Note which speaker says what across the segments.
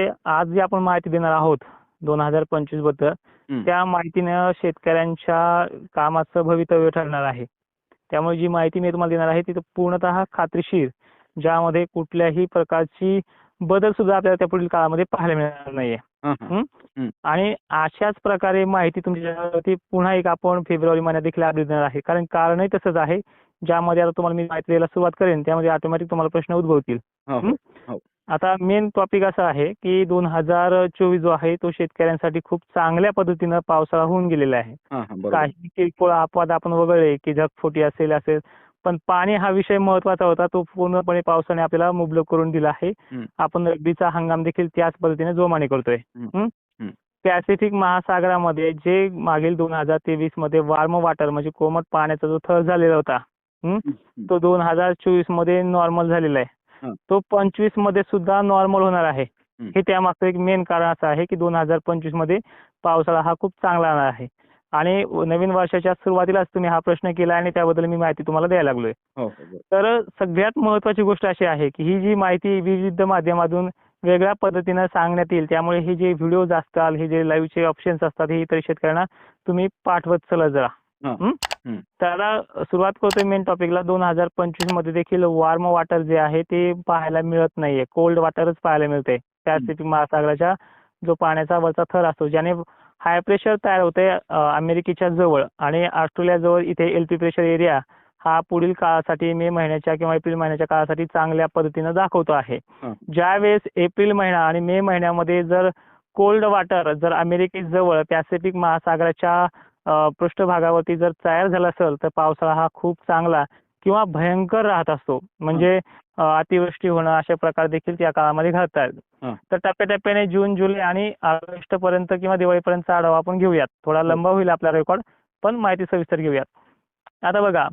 Speaker 1: आज जी आपण माहिती देणार आहोत दोन हजार
Speaker 2: पंचवीसबद्दल.
Speaker 1: त्या माहितीनं शेतकऱ्यांच्या कामाचं भवितव्य ठरणार आहे त्यामुळे जी माहिती मी तुम्हाला देणार आहे ती पूर्णतः खात्रीशीर ज्यामध्ये कुठल्याही प्रकारची बदल सुद्धा आपल्याला त्या पुढील काळामध्ये पाहायला मिळणार नाहीये? आणि अशाच प्रकारे माहिती तुमच्यावरती पुन्हा एक आपण फेब्रुवारी महिन्यात देखील अपडेट देणार आहे कारण कारणही तसंच आहे ज्यामध्ये आता तुम्हाला मी माहिती द्यायला सुरुवात करेन त्यामध्ये ऑटोमॅटिक तुम्हाला प्रश्न उद्भवतील
Speaker 2: हं?
Speaker 1: हो. आता मेन टॉपिक असा आहे की दोन हजार चोवीस जो आहे तो शेतकऱ्यांसाठी खूप चांगल्या पद्धतीनं पावसाळा होऊन गेलेला आहे. काही किरकोळ अपवाद आपण वगळले की ढगफुटी असेल असेल पण पाणी हा विषय महत्त्वाचा होता तो पूर्णपणे पावसाने आपल्याला मुबलक करून दिला आहे. आपण रब्बीचा हंगाम देखील त्याच पद्धतीने जोमाने करतोय. पॅसिफिक महासागरामध्ये जे मागील दोन हजार तेवीसमध्ये वार्म वॉटर म्हणजे कोमट पाण्याचा जो थर झालेला होता. तो दोन हजार चोवीसमध्ये नॉर्मल झालेला आहे. तो पंचवीसमध्ये सुद्धा नॉर्मल होणार आहे.
Speaker 2: हं.
Speaker 1: त्यामागचं एक मेन कारण असं आहे की दोन हजार पंचवीसमध्ये पावसाळा हा खूप चांगला येणार आहे. आणि नवीन वर्षाच्या सुरुवातीलाच तुम्ही हा प्रश्न केला आणि त्याबद्दल मी माहिती तुम्हाला द्यायला लागलोय.
Speaker 2: हो, हो.
Speaker 1: तर सगळ्यात महत्वाची गोष्ट अशी आहे की ही जी माहिती विविध माध्यमातून वेगळ्या पद्धतीनं सांगण्यात येईल त्यामुळे हे जे व्हिडिओज असतात हे जे लाईव्हचे ऑप्शन्स असतात हे इतर शेतकऱ्यांना तुम्ही पाठवत चला जरा. त्याला सुरुवात करतोय मेन टॉपिकला दोन हजार पंचवीसमध्ये देखील वॉर्म वॉटर जे आहे ते पाहायला मिळत नाहीये. कोल्ड वॉटरच पाहायला मिळते. पॅसिफिक महासागराच्या जो पाण्याचा वरचा थर असतो ज्याने हाय प्रेशर तयार होते अमेरिकेच्या जवळ आणि ऑस्ट्रेलिया जवळ इथे एलपी प्रेशर एरिया हा पुढील काळासाठी मे महिन्याच्या किंवा एप्रिल महिन्याच्या काळासाठी चांगल्या पद्धतीनं दाखवतो आहे.
Speaker 2: हां.
Speaker 1: ज्यावेळेस एप्रिल महिना आणि मे महिन्यामध्ये जर कोल्ड वॉटर जर अमेरिकेजवळ पॅसिफिक महासागराच्या पृष्ठभागावरती जर तयार झाला असेल तर पावसाळा हा खूप चांगला किंवा भयंकर राहत असतो. म्हणजे अतिवृष्टी होणं अशा प्रकार देखील त्या काळामध्ये घडतात. तर टप्प्याटप्प्याने जून जुलै आणि ऑगस्ट पर्यंत किंवा दिवाळीपर्यंतचा आढावा आपण घेऊयात. थोडा. लंबा होईल आपला रेकॉर्ड पण माहिती सविस्तर घेऊयात. आता बघा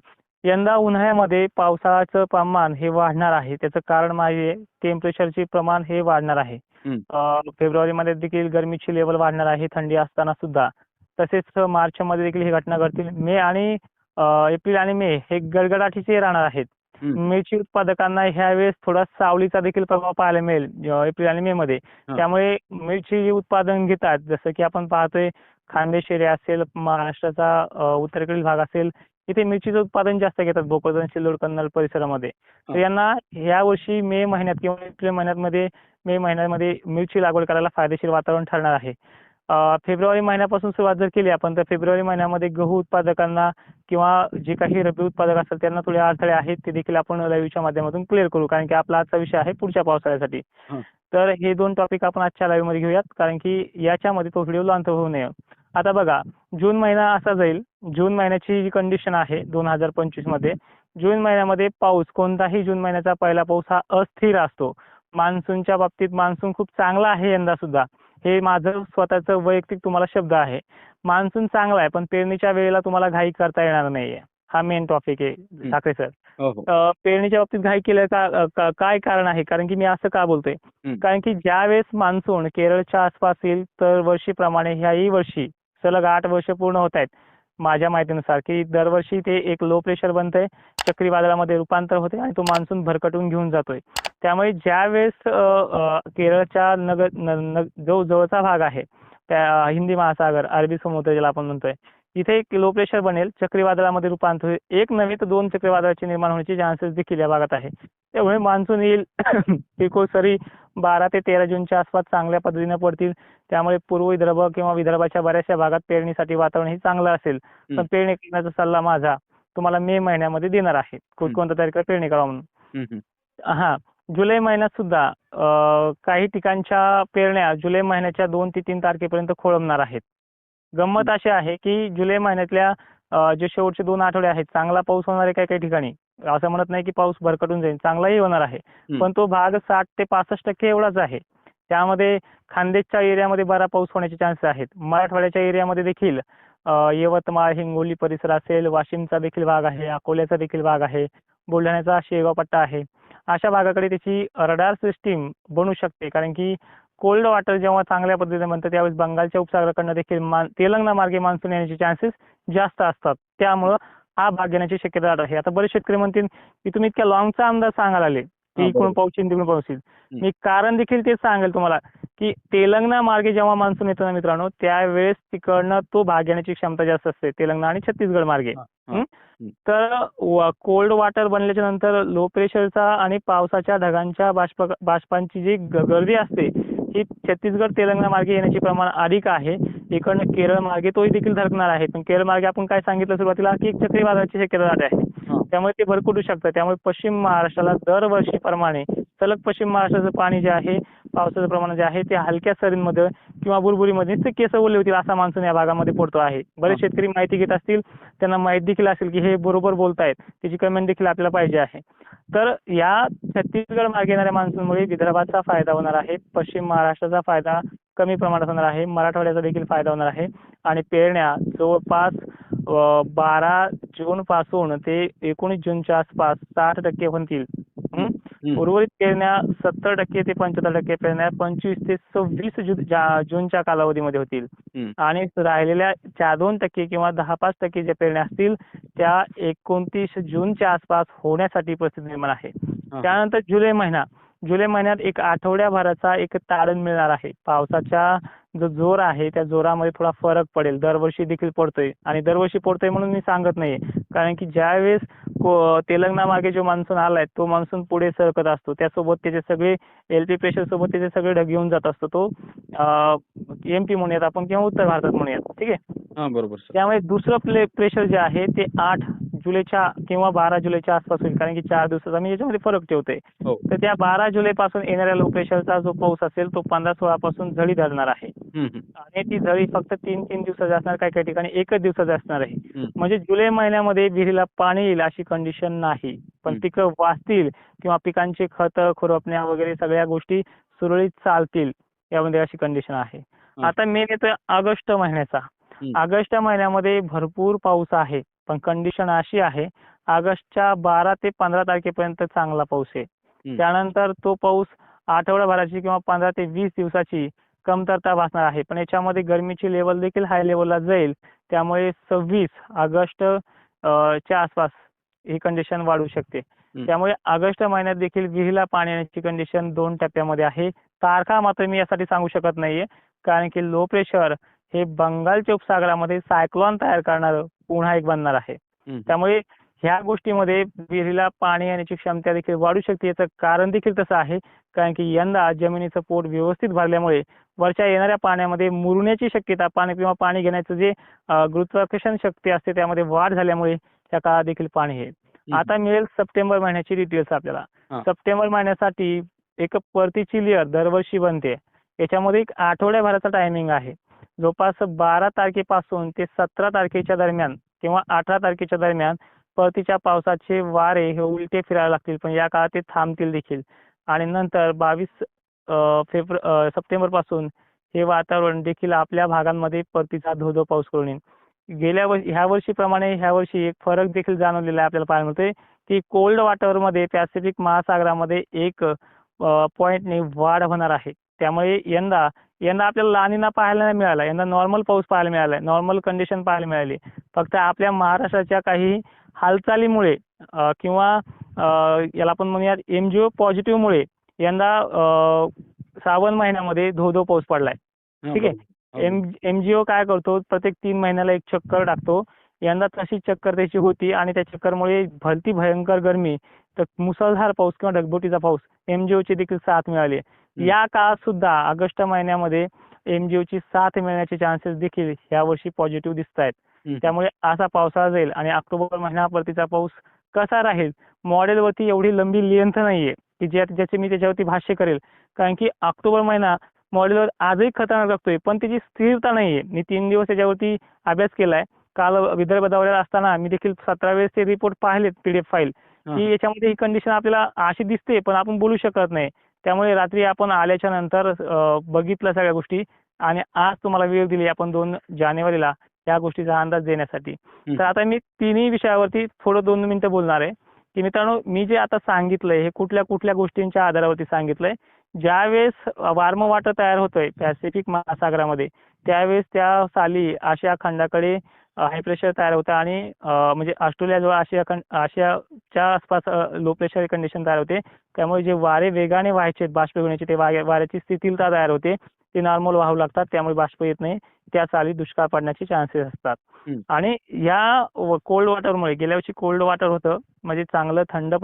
Speaker 1: यंदा उन्हाळ्यामध्ये पावसाळ्याचं प्रमाण हे वाढणार आहे. त्याचं कारण म्हणजे टेम्परेचरचे प्रमाण हे वाढणार आहे. फेब्रुवारीमध्ये देखील गरमीची लेवल वाढणार आहे थंडी असताना सुद्धा. तसेच मार्चमध्ये देखील ही घटना घडतील मे आणि एप्रिल आणि मे हे गडगडाटीचे राहणार आहेत. मिरची उत्पादकांना ह्यावेळेस थोडा सावलीचा देखील प्रभाव पाहायला मिळेल एप्रिल आणि मे मध्ये. त्यामुळे मिरची जे उत्पादन घेतात जसं की आपण पाहतोय खानदेश एरिया असेल महाराष्ट्राचा उत्तरेकडील भाग असेल इथे मिरचीचं उत्पादन जास्त घेतात भोकरदन सिल्लोड कन्नड परिसरामध्ये तर. यांना ह्या वर्षी मे महिन्यात किंवा एप्रिल महिन्यामध्ये मे महिन्यामध्ये मिरची लागवड करायला फायदेशीर वातावरण ठरणार आहे फेब्रुवारी महिन्यापासून सुरुवात जर केली आपण तर फेब्रुवारी महिन्यामध्ये गहू उत्पादकांना किंवा जे काही रब्बी उत्पादक असतात त्यांना थोडे अडथळे आहेत ते देखील आपण लाईव्हच्या माध्यमातून क्लिअर करू. कारण की आपला आजचा विषय आहे पुढच्या पावसाळ्यासाठी. तर हे दोन टॉपिक आपण आजच्या लाईव्हमध्ये घेऊयात कारण की याच्यामध्ये तो व्हिडिओ लॉन्च होऊ नये. आता बघा जून महिना असा जाईल जून महिन्याची जी कंडिशन आहे दोन हजार पंचवीसमध्ये जून महिन्यामध्ये पाऊस कोणताही जून महिन्याचा पहिला पाऊस हा अस्थिर असतो. मान्सूनच्या बाबतीत मान्सून खूप चांगला आहे यंदा सुद्धा हे माझं स्वतःचं वैयक्तिक तुम्हाला शब्द आहे. मान्सून चांगला आहे पण पेरणीच्या वेळेला तुम्हाला घाई करता येणार नाहीये. हा मेन टॉपिक आहे ठाकरे सर
Speaker 2: हो, हो.
Speaker 1: पेरणीच्या बाबतीत घाई केलं का काय कारण आहे? कारण की मी असं का बोलतोय. कारण की ज्यावेळेस मान्सून केरळच्या आसपास येईल तर वर्षीप्रमाणे ह्याही वर्षी सलग आठ वर्ष पूर्ण होत आहेत. माझ्या माहितीनुसार की दरवर्षी ते एक लो प्रेशर बनतंय चक्रीवादळामध्ये रूपांतर होते आणि तो मान्सून भरकटून घेऊन जातोय. त्यामुळे ज्यावेळेस वेळेस केरळच्या नगर जो जवळचा भाग आहे त्या हिंदी महासागर अरबी समुद्र ज्याला आपण म्हणतोय इथे एक लो प्रेशर बनेल चक्रीवादळामध्ये रूपांतर होईल. एक नव्हे तर दोन चक्रीवादळाचे निर्माण होण्याचे चान्सेस देखील या भागात आहे. त्यामुळे मान्सून येईल किरकोळ सरी बारा ते तेरा जूनच्या आसपास चांगल्या पद्धतीने पडतील. त्यामुळे पूर्व विदर्भ किंवा विदर्भाच्या बऱ्याचशा भागात पेरणीसाठी वातावरण हे चांगलं असेल. पण. पेरणी करण्याचा सल्ला माझा तुम्हाला मे महिन्यामध्ये देणार आहे. कोणत्या तारखेला पेरणी करा म्हणून.
Speaker 2: हं,
Speaker 1: जुलै महिन्यात सुद्धा काही ठिकाणच्या पेरण्या जुलै महिन्याच्या दोन ते तीन तारखेपर्यंत खोळंबणार आहेत. गंमत अशी आहे की जुलै महिन्यातल्या जे शेवटचे दोन आठवडे आहेत चांगला पाऊस होणार आहे काही काही ठिकाणी असं म्हणत नाही की पाऊस भरकटून जाईल चांगलाही होणार आहे. पण तो भाग साठ ते पासष्ट टक्के एवढाच आहे. त्यामध्ये खानदेशच्या एरियामध्ये बरा पाऊस होण्याचे चान्सेस आहेत. मराठवाड्याच्या एरियामध्ये देखील यवतमाळ हिंगोली परिसर असेल वाशिमचा देखील भाग आहे अकोल्याचा देखील भाग आहे बुलढाण्याचा शेगाव पट्टा आहे. अशा भागाकडे त्याची रडार सिस्टीम बनू शकते. कारण की कोल्ड वॉटर जेव्हा चांगल्या पद्धतीने बनतं त्यावेळेस बंगालच्या उपसागराकडनं देखील तेलंगणा मार्गे मान्सून येण्याचे चान्सेस जास्त असतात. त्यामुळं हा भाग घेण्याची शक्यता आहे. आता बरेच शेतकरी म्हणतील की तुम्ही इतक्या लॉंगचा अंदाज सांगायला आले की इकडून. पाऊस येईल तिकडून पाऊस येईल. मी कारण देखील तेच सांगेल तुम्हाला की तेलंगणा मार्गे जेव्हा मान्सून येतो ना मित्रांनो त्यावेळेस तिकडनं तो भाग येण्याची क्षमता जास्त असते तेलंगणा आणि छत्तीसगड मार्गे. तर कोल्ड वॉटर बनल्याच्या नंतर लो प्रेशरचा आणि पावसाच्या ढगांच्या बाष्प बाष्पांची जी गर्दी असते ही छत्तीसगड तेलंगणा मार्गे येण्याचे प्रमाण अधिक आहे. इकडनं केरळ मार्गे तोही देखील धडकणार आहे. पण केरळ मार्गे आपण काय सांगितलं सुरुवातीला की एक चक्रीवादळाची शक्यता आहे. त्यामुळे ते भरकटू शकतं. त्यामुळे पश्चिम महाराष्ट्राला दरवर्षीप्रमाणे सलग पश्चिम महाराष्ट्राचं पाणी जे आहे पावसाचं प्रमाण जे आहे ते हलक्या सरींमध्ये किंवा बुरबुरीमध्ये ते केस ओले होतील असा मान्सून या भागामध्ये पडतो आहे. बरेच. शेतकरी माहिती घेत असतील त्यांना माहीत देखील असेल की हे बरोबर बोलतायत. त्याची कमेंट देखील आपल्याला पाहिजे आहे. तर या छत्तीसगड मार्गे येणाऱ्या मान्सूनमुळे विदर्भाचा फायदा होणार आहे. पश्चिम महाराष्ट्राचा फायदा कमी प्रमाणात होणार आहे. मराठवाड्याचा देखील फायदा होणार आहे. आणि पेरण्या जवळपास बारा जून पासून ते एकोणीस जूनच्या आसपास साठ टक्के होतील. उर्वरित पेरण्या सत्तर टक्के ते पंच्याहत्तर टक्के पेरण्या पंचवीस ते सव्वीस जूनच्या कालावधीमध्ये होतील. आणि राहिलेल्या चार दोन टक्के किंवा दहा पाच टक्के ज्या पेरण्या असतील त्या एकोणतीस जूनच्या आसपास होण्यासाठी परिस्थिती निर्माण आहे. त्यानंतर जुलै महिना. जुलै महिन्यात एक आठवड्याभराचा एक तारण मिळणार आहे. पावसाचा जो जोर आहे त्या जोरामध्ये थोडा फरक पडेल. दरवर्षी देखील पडतोय आणि दरवर्षी पडतोय म्हणून मी सांगत नाहीये. कारण की ज्यावेळेस तेलंगणा मागे जो मान्सून आलाय तो मान्सून पुढे सरकत असतो. त्यासोबत त्याचे सगळे एलपी प्रेशर सोबत त्याचे सगळे ढग घेऊन जात असतो तो एमपी म्हणूयात आपण किंवा उत्तर भारतात म्हणूयात. ठीक आहे?
Speaker 2: हा बरोबर
Speaker 1: त्यामुळे दुसरं प्ले प्रेशर जे आहे ते आठ जुलैच्या किंवा बारा जुलैच्या आसपास होईल कारण की चार दिवसाचा मी याच्यामध्ये फरक ठेवतोय
Speaker 2: हो
Speaker 1: तर त्या बारा जुलै पासून येणाऱ्या लो प्रेशरचा जो पाऊस असेल तो पंधरा सोळा पासून झडी धरणार आहे. आणि ती झडी फक्त तीन तीन दिवसाची असणार काही काही ठिकाणी एकच दिवसाची असणार आहे. म्हणजे जुलै महिन्यामध्ये विहिरीला पाणी येईल अशी कंडिशन नाही पण. पिकं वाचतील किंवा पिकांची खतं खुरपण्या वगैरे सगळ्या गोष्टी सुरळीत चालतील यामध्ये अशी कंडिशन आहे. आता मेन येतोय ऑगस्ट महिन्याचा. ऑगस्ट महिन्यामध्ये भरपूर पाऊस आहे पण कंडिशन अशी आहे ऑगस्टच्या बारा ते पंधरा तारखेपर्यंत चांगला पाऊस आहे. त्यानंतर तो पाऊस आठवड्याभराची किंवा पंधरा ते वीस दिवसाची कमतरता भासणार आहे. पण याच्यामध्ये गरमीची लेवल देखील हाय लेवलला जाईल. त्यामुळे सव्वीस ऑगस्ट च्या आसपास ही कंडिशन वाढू शकते. त्यामुळे ऑगस्ट महिन्यात देखील विहिरीला पाणी येण्याची कंडिशन दोन टप्प्यामध्ये आहे. तारखा मात्र मी यासाठी सांगू शकत नाहीये. कारण की लो प्रेशर हे बंगालच्या उपसागरामध्ये सायक्लॉन तयार करणारं पुन्हा एक बनणार आहे. त्यामुळे ह्या गोष्टीमध्ये विहिरीला पाणी येण्याची क्षमता देखील वाढू शकते याचं कारण देखील तसं आहे कारण की यंदा जमिनीचं पोट व्यवस्थित भरल्यामुळे वरच्या येणाऱ्या पाण्यामध्ये मुरण्याची शक्यता पाणी किंवा पाणी घेण्याचं जे गुरुत्वाकर्षण शक्ती असते त्यामध्ये वाढ झाल्यामुळे त्या काळात देखील पाणी येईल
Speaker 2: हं.
Speaker 1: आता मिळेल सप्टेंबर महिन्याची डिटेल्स आपल्याला. सप्टेंबर महिन्यासाठी एक परतीची लेअर दरवर्षी बनते याच्यामध्ये एक आठवड्याभराचा टायमिंग आहे जवळपास बारा तारखेपासून ते सतरा तारखेच्या दरम्यान किंवा अठरा तारखेच्या दरम्यान परतीच्या पावसाचे वारे हे उलटे फिरायला लागतील पण या काळात ते थांबतील देखील. आणि नंतर बावीस फेब्रु सप्टेंबरपासून हे वातावरण देखील आपल्या भागांमध्ये परतीचा धो धो पाऊस करून येईल. गेल्या वर्षी ह्या वर्षीप्रमाणे ह्या वर्षी एक फरक देखील जाणवलेला आहे आपल्याला पाहायला मिळतोय की कोल्ड वॉटरमध्ये पॅसिफिक महासागरामध्ये एक पॉईंटने वाढ होणार आहे. त्यामुळे यंदा यंदा आपल्याला लानिना पाहायला नाही मिळाला. यंदा नॉर्मल पाऊस पाहायला मिळाला. नॉर्मल कंडिशन पाहायला मिळाली. फक्त आपल्या महाराष्ट्राच्या काही हालचालीमुळे किंवा याला आपण म्हणूयात एमजीओ पॉझिटिव्हमुळे यंदा श्रावण महिन्यामध्ये धो धो पाऊस पडलाय. ठीक आहे. एम एमजीओ काय करतो? प्रत्येक तीन महिन्याला एक चक्कर टाकतो. यंदा तशी चक्कर त्याची होती आणि त्या चक्करमुळे भलती भयंकर गरमी तर मुसळधार पाऊस किंवा ढगबोटीचा पाऊस एमजीओची देखील साथ मिळाली. या काळात सुद्धा ऑगस्ट महिन्यामध्ये एमजीओची साथ मिळण्याचे चान्सेस देखील यावर्षी पॉझिटिव्ह दिसत आहेत. त्यामुळे असा पावसाळा जाईल आणि ऑक्टोबर महिना परतीचा पाऊस कसा राहील मॉडेलवरती एवढी लंबी लेंथ नाहीये की ज्या ज्याचे मी त्याच्यावरती भाष्य करेल. कारण की ऑक्टोबर महिना मॉडेलवर आजही खतरनाक लागतोय पण त्याची स्थिरता नाहीये. मी तीन दिवस त्याच्यावरती अभ्यास केलाय. काल विदर्भ दौऱ्यात असताना मी देखील सतरा वेळेस ते रिपोर्ट पाहिलेत पीडीएफ फाईल. की याच्यामध्ये ही कंडिशन आपल्याला अशी दिसते पण आपण बोलू शकत नाही. त्यामुळे रात्री आपण आल्याच्यानंतर अं, बघितलं सगळ्या गोष्टी आणि आज तुम्हाला वेळ दिली आपण दोन जानेवारीला या गोष्टीचा अंदाज देण्यासाठी. तर आता मी तिन्ही विषयावरती थोडं दोन मिनिटं बोलणार आहे की मित्रांनो मी जे आता सांगितलंय हे कुठल्या कुठल्या गोष्टींच्या आधारावरती सांगितलंय ज्यावेळेस वार्म वॉटर तयार होतोय पॅसिफिक महासागरामध्ये त्यावेळेस त्या साली आशिया खंडाकडे हाय प्रेशर तयार होतं आणि म्हणजे ऑस्ट्रेलियाजवळ आशिया खंड आशियाच्या आसपास लो प्रेशर कंडिशन तयार होते. त्यामुळे जे वारे वेगाने व्हायचे बाष्प होण्याची ते वारे- वाऱ्याची स्थितीलता तयार होते. ते नॉर्मल वाहू लागतात त्यामुळे बाष्प येत नाही. त्या साली दुष्काळ पडण्याचे चान्सेस असतात. आणि या कोल्ड वॉटरमुळे गेल्या वर्षी कोल्ड वॉटर होतं. म्हणजे चांगलं थंड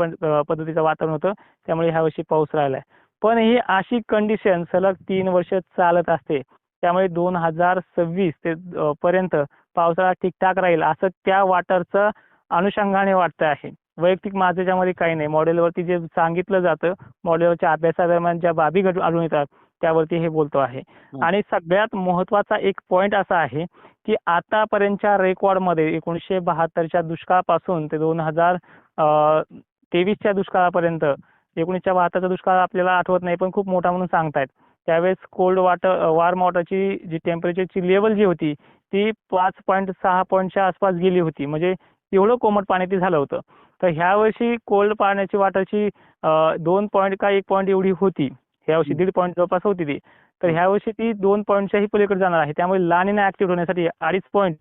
Speaker 1: पद्धतीचं वातावरण होतं. त्यामुळे ह्या वर्षी पाऊस राहिलाय. पण ही अशी कंडिशन सलग तीन वर्ष चालत असते. त्यामुळे दोन हजार सव्वीस ते पर्यंत पावसाळा ठीकठाक राहील असं त्या वॉटरचं अनुषंगाने वाटतं आहे. वैयक्तिक माझं त्याच्यामध्ये काही नाही. मॉडेलवरती जे सांगितलं जातं मॉडेलवरच्या अभ्यासादरम्यान ज्या बाबी घड- आढळून येतात त्यावरती हे बोलतो आहे. आणि सगळ्यात महत्त्वाचा एक पॉइंट असा आहे की आतापर्यंतच्या रेकॉर्डमध्ये एकोणीसशे बहात्तरच्या दुष्काळापासून ते दोन हजार तेवीसच्या दुष्काळापर्यंत एकोणीसच्या बहात्तरचा दुष्काळ आपल्याला आठवत नाही पण खूप मोठा म्हणून सांगतायत. त्यावेळेस कोल्ड वॉटर वॉर्म वॉटरची जी टेम्परेचरची लेवल जी होती ती पाच पॉईंट सहा पॉईंटच्या आसपास गेली होती. म्हणजे एवढं कोमट पाणी ते झालं होतं. तर ह्या वर्षी कोल्ड पाण्याची वाटरची दोन पॉईंट का एक पॉईंट एवढी होती. ह्या वर्षी दीड पॉईंट जवळपास होती ती. तर ह्या वर्षी ती दोन पॉईंटच्याही पलीकडे जाणार आहे. त्यामुळे लानीना ऍक्टिव्ह होण्यासाठी अडीच पॉईंट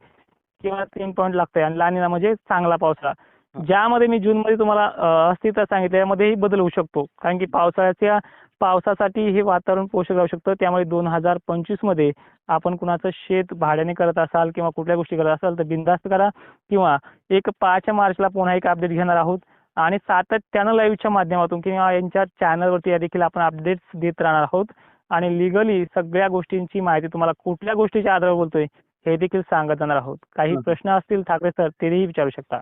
Speaker 1: किंवा तीन पॉईंट लागतंय. आणि लानीना म्हणजे चांगला पावसाळा. ज्यामध्ये मी जूनमध्ये तुम्हाला अं, अस्तित्व सांगितलं यामध्येही बदल होऊ शकतो. कारण की पावसाळ्याच्या पावसासाठी हे वातावरण पोषक राहू शकतं. त्यामुळे दोन हजार पंचवीसमध्ये आपण कुणाचं शेत भाड्याने करत असाल किंवा कुठल्या गोष्टी करत असाल तर बिनधास्त करा किंवा एक पाच मार्चला पुन्हा एक अपडेट घेणार आहोत. आणि सातत्यानं लाईव्हच्या माध्यमातून किंवा यांच्या चॅनलवरती या देखील आपण अपडेट्स देत राहणार आहोत. आणि लिगली सगळ्या गोष्टींची माहिती तुम्हाला कुठल्या गोष्टीच्या आधारावर बोलतोय हे देखील सांगत जाणार आहोत. काही. प्रश्न असतील ठाकरे सर तेही विचारू शकता.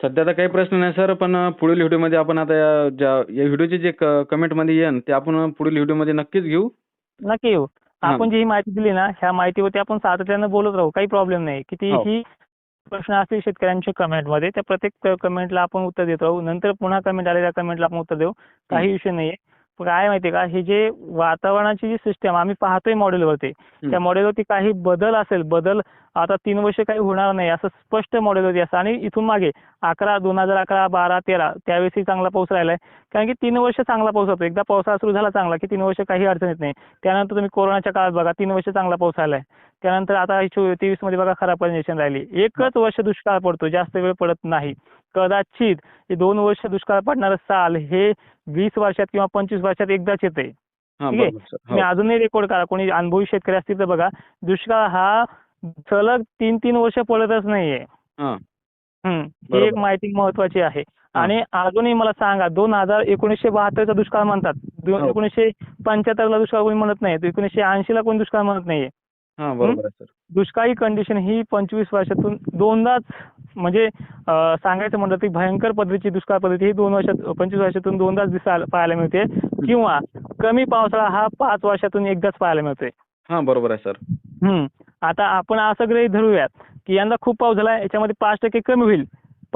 Speaker 2: सध्या तर काही प्रश्न नाही सर पण पुढील व्हिडिओमध्ये आपण आता या ज्या या व्हिडिओचे जे कमेंटमध्ये येईन ते आपण पुढील व्हिडिओमध्ये नक्कीच घेऊ.
Speaker 1: नक्की येऊ
Speaker 2: हा.
Speaker 1: आपण जी ही माहिती दिली ना ह्या माहितीवरती आपण सातत्यानं बोलत राहू काही प्रॉब्लेम नाही.
Speaker 2: हो.
Speaker 1: कितीही प्रश्न असतील शेतकऱ्यांच्या कमेंटमध्ये त्या प्रत्येक कमेंटला आपण उत्तर देत राहू. नंतर पुन्हा कमेंट आले त्या कमेंटला आपण उत्तर देऊ. काही विषय नाहीये. काय माहितीये का हे जे वातावरणाची जी सिस्टम आम्ही पाहतोय मॉडेलवरती त्या मॉडेलवरती काही बदल असेल बदल आता तीन वर्ष काही होणार नाही असं स्पष्ट मॉडेलवरती असं. आणि इथून मागे अकरा दोन हजार अकरा बारा तेरा त्यावेळेसही चांगला पाऊस राहिलाय. कारण की तीन वर्ष चांगला पाऊस होतो. एकदा पावसाळा सुरू झाला चांगला की तीन वर्ष काही अडचण येत नाही. त्यानंतर तुम्ही कोरोनाच्या काळात बघा तीन वर्ष चांगला पाऊस राहिलाय त्यानंतर आता तेवीसमध्ये बघा खराब कंडिशन राहिली. एकच वर्ष दुष्काळ पडतो जास्त वेळ पडत नाही. कदाचित दोन वर्ष दुष्काळ पडणारं साल हे वीस वर्षात किंवा पंचवीस वर्षात एकदाच येते. ठीक आहे.
Speaker 2: हो.
Speaker 1: अजूनही रेकॉर्ड करा कोणी अनुभवी शेतकरी असतील तर बघा दुष्काळ हा सलग तीन तीन वर्ष पडतच नाहीये.
Speaker 2: हा.
Speaker 1: एक माहिती महत्वाची आहे. आणि अजूनही मला सांगा दोन हजार एकोणीसशे बहात्तरचा दुष्काळ म्हणतात.
Speaker 2: हो.
Speaker 1: एकोणीसशे पंच्याहत्तरला दुष्काळ कोणी म्हणत नाही. एकोणीसशे ऐंशीला कोणी दुष्काळ म्हणत नाहीये.
Speaker 2: हा बरोबर आहे सर.
Speaker 1: दुष्काळी कंडिशन ही पंचवीस वर्षातून दोनदाच म्हणजे सांगायचं म्हटलं ती भयंकर पद्धतीची दुष्काळ पद्धती ही दोन वर्षात पंचवीस वर्षातून दोनदाच दिसायला पाहायला मिळते. किंवा कमी पावसाळा हा पाच वर्षातून एकदाच पाहायला मिळतोय.
Speaker 2: हा बरोबर आहे सर.
Speaker 1: हम्म. आता आपण असं गृहीत धरूयात की यंदा खूप पाऊस झाला याच्यामध्ये पाच टक्के कमी होईल.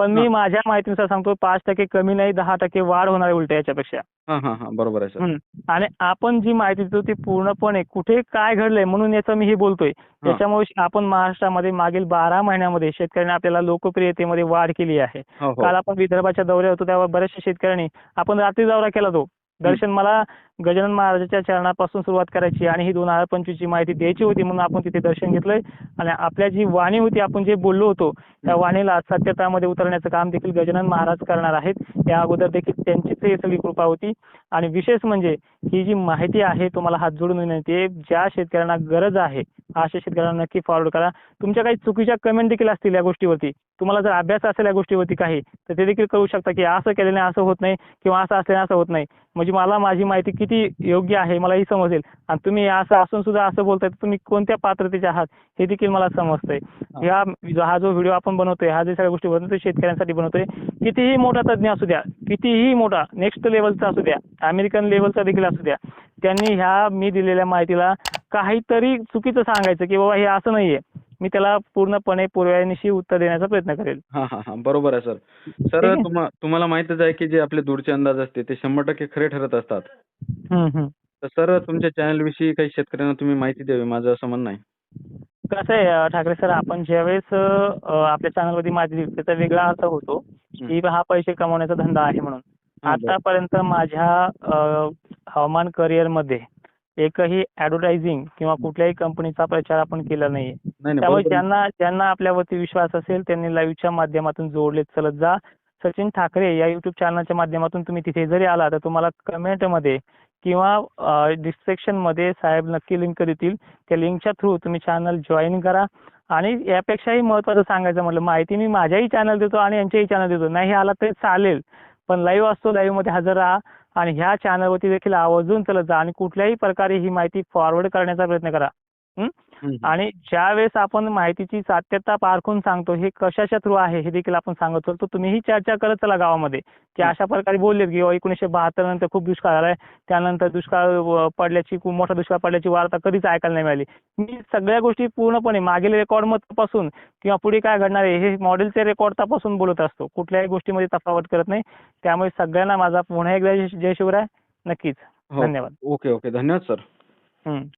Speaker 1: पण मी. माझ्या माहितीनुसार सांगतो पाच टक्के कमी नाही दहा टक्के वाढ होणार आहे उलट याच्यापेक्षा.
Speaker 2: हा हा हा बरोबर आहे सर.
Speaker 1: आणि आपण जी माहिती देतो ती पूर्णपणे कुठे काय घडलंय म्हणून याचं मी हे बोलतोय. त्याच्यामुळे आपण महाराष्ट्रामध्ये मागील बारा महिन्यामध्ये शेतकऱ्यांनी आपल्याला लोकप्रियतेमध्ये वाढ केली आहे.
Speaker 2: हो
Speaker 1: काल
Speaker 2: हो
Speaker 1: आपण विदर्भाच्या दौऱ्यावर होतो तेव्हा बऱ्याचशा शेतकऱ्यांनी आपण रात्री दौरा केला तो. दर्शन मला गजानन महाराजाच्या चरणापासून सुरुवात करायची आणि ही दोन हजार पंचवीसची माहिती द्यायची होती म्हणून आपण तिथे दर्शन घेतलंय. आणि आपल्या जी वाणी होती आपण जे बोललो होतो त्या वाणीला सत्यतामध्ये उतरण्याचं काम देखील गजानन महाराज करणार आहेत. या अगोदर देखील त्यांचीच ही सगळी कृपा होती. आणि विशेष म्हणजे ही जी माहिती आहे तुम्हाला हात जोडून विनंती आहे ज्या शेतकऱ्यांना गरज आहे अशा शेतकऱ्यांना नक्की फॉरवर्ड करा. तुमच्या काही चुकीच्या कमेंट देखील असतील या गोष्टीवरती. तुम्हाला जर अभ्यास असेल या गोष्टीवरती काही तर ते देखील करू शकता की असं केल्याने असं होत नाही किंवा असं असल्याने असं होत नाही. म्हणजे मला माझी माहिती किती योग्य आहे मलाही समजेल. आणि तुम्ही असं असून सुद्धा असं बोलताय तुम्ही कोणत्या पात्रतेचे आहात हे देखील मला समजतंय. ह्या हा जो व्हिडिओ आपण बनवतोय हा जे सगळ्या गोष्टी बनवतोय शेतकऱ्यांसाठी बनवतोय कितीही मोठा तज्ज्ञ असू द्या कितीही मोठा नेक्स्ट लेवलचा असू द्या अमेरिकन लेवलचा देखील असू द्या त्यांनी ह्या मी दिलेल्या माहितीला काहीतरी चुकीचं सांगायचं की बाबा हे असं नाहीये. मी त्याला पूर्णपणे पूर्वानिशी उत्तर देण्याचा प्रयत्न करेल.
Speaker 2: हा हा हा. बरोबर आहे सर. सर. तुम्हा तुम्हाला माहितच आहे की जे आपले दूरचे अंदाज असते ते शंभर टक्के खरे ठरत असतात. तर सर तुमच्या चॅनल विषयी काही शेतकऱ्यांना तुम्ही माहिती द्यावी माझं असं म्हणणं आहे.
Speaker 1: कसं आहे ठाकरे सर आपण ज्यावेळेस आपल्या चॅनलवरती माहिती दिली त्याचा वेगळा अर्थ होतो की हा पैसे कमवण्याचा धंदा आहे म्हणून. आतापर्यंत माझ्या हवामान करिअरमध्ये एकही ऍडव्हर्टायझिंग किंवा कुठल्याही कंपनीचा प्रचार आपण केला नाहीये.
Speaker 2: नाही नाही
Speaker 1: त्यामुळे. ज्यांना ज्यांना आपल्यावरती विश्वास असेल त्यांनी लाईव्हच्या माध्यमातून जोडले चलत जा. सचिन ठाकरे या युट्यूब चॅनलच्या माध्यमातून तुम्ही तिथे जरी आला तर तुम्हाला कमेंटमध्ये किंवा डिस्क्रिप्शनमध्ये साहेब नक्की लिंक देतील. त्या लिंकच्या थ्रू तुम्ही चॅनल जॉईन करा. आणि यापेक्षाही महत्वाचं सांगायचं म्हटलं माहिती मी माझ्याही चॅनल देतो आणि यांच्याही चॅनल देतो. नाही आला तरी चालेल. पण लाईव्ह असतो लाईव्हमध्ये हजर राहा आणि ह्या चॅनलवरती देखील आवर्जून चलत जा आणि कुठल्याही प्रकारे ही माहिती फॉरवर्ड करण्याचा प्रयत्न करा. आणि ज्या वेळेस आपण माहितीची सात्यता पारखून सांगतो हे कशाच्या थ्रू आहे हे देखील आपण सांगत असतो तुम्हीही चर्चा करत चला गावामध्ये. की अशा प्रकारे बोललेत की "अहो, एकोणीसशे बहात्तर नंतर खूप दुष्काळ आलाय. त्यानंतर दुष्काळ पडल्याची खूप मोठा दुष्काळ पडल्याची वार्ता कधीच ऐकायला नाही मिळाली. मी सगळ्या गोष्टी पूर्णपणे मागील रेकॉर्ड तपासून किंवा पुढे काय घडणार आहे हे मॉडेलचे रेकॉर्ड तपासून बोलत असतो. कुठल्याही गोष्टीमध्ये तफावत करत नाही. त्यामुळे सगळ्यांना माझा पुन्हा एकदा जय शिवराय. नक्कीच.
Speaker 2: हो.
Speaker 1: धन्यवाद.
Speaker 2: Okay okay. धन्यवाद सर.
Speaker 1: हम्म.